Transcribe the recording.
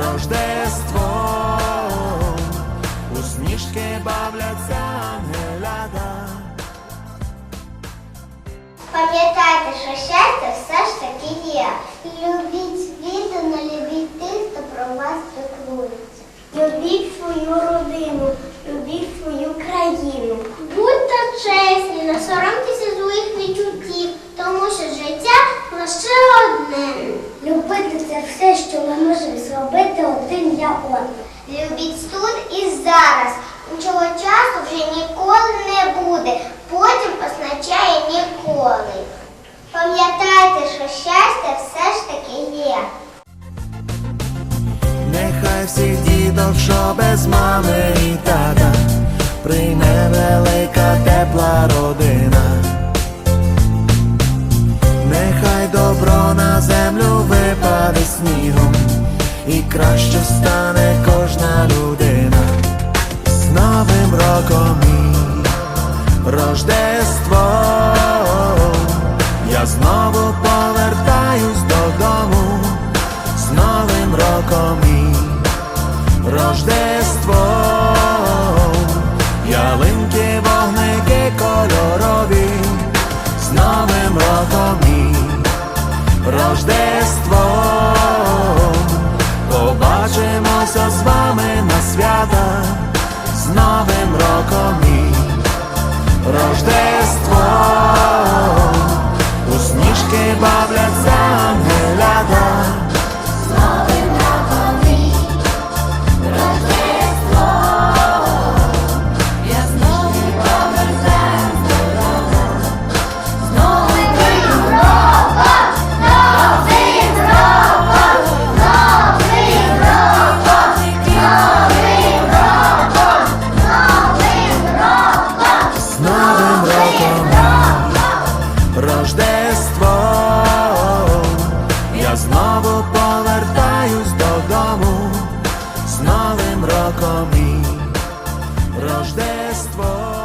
Рождество. Усмішки бавляться ангелята. Пам'ятайте, що щастя все ж таки є. Любіть не любіть тих, хто про вас піклується. Любіть свою родину, любіть свою країну. Будьте чесні, не один. Любіть тут і зараз. Нічого часу вже ніколи не буде. Потім означає ніколи. Пам'ятайте, що щастя все ж таки є. Нехай всіх діток, що без мами і тата, прийме велика тепла родина. Нехай добро на землю випаде снігом, і краще стане кожна людина. З Новим роком і Рождество. Я знову повертаюсь додому з Новим роком і Рождество. Ялинки, вогники кольорові з Новим роком і Рождество. Побачимося з вами на свята з Новим роком і Рождество. Błogosławi Rożdestwo.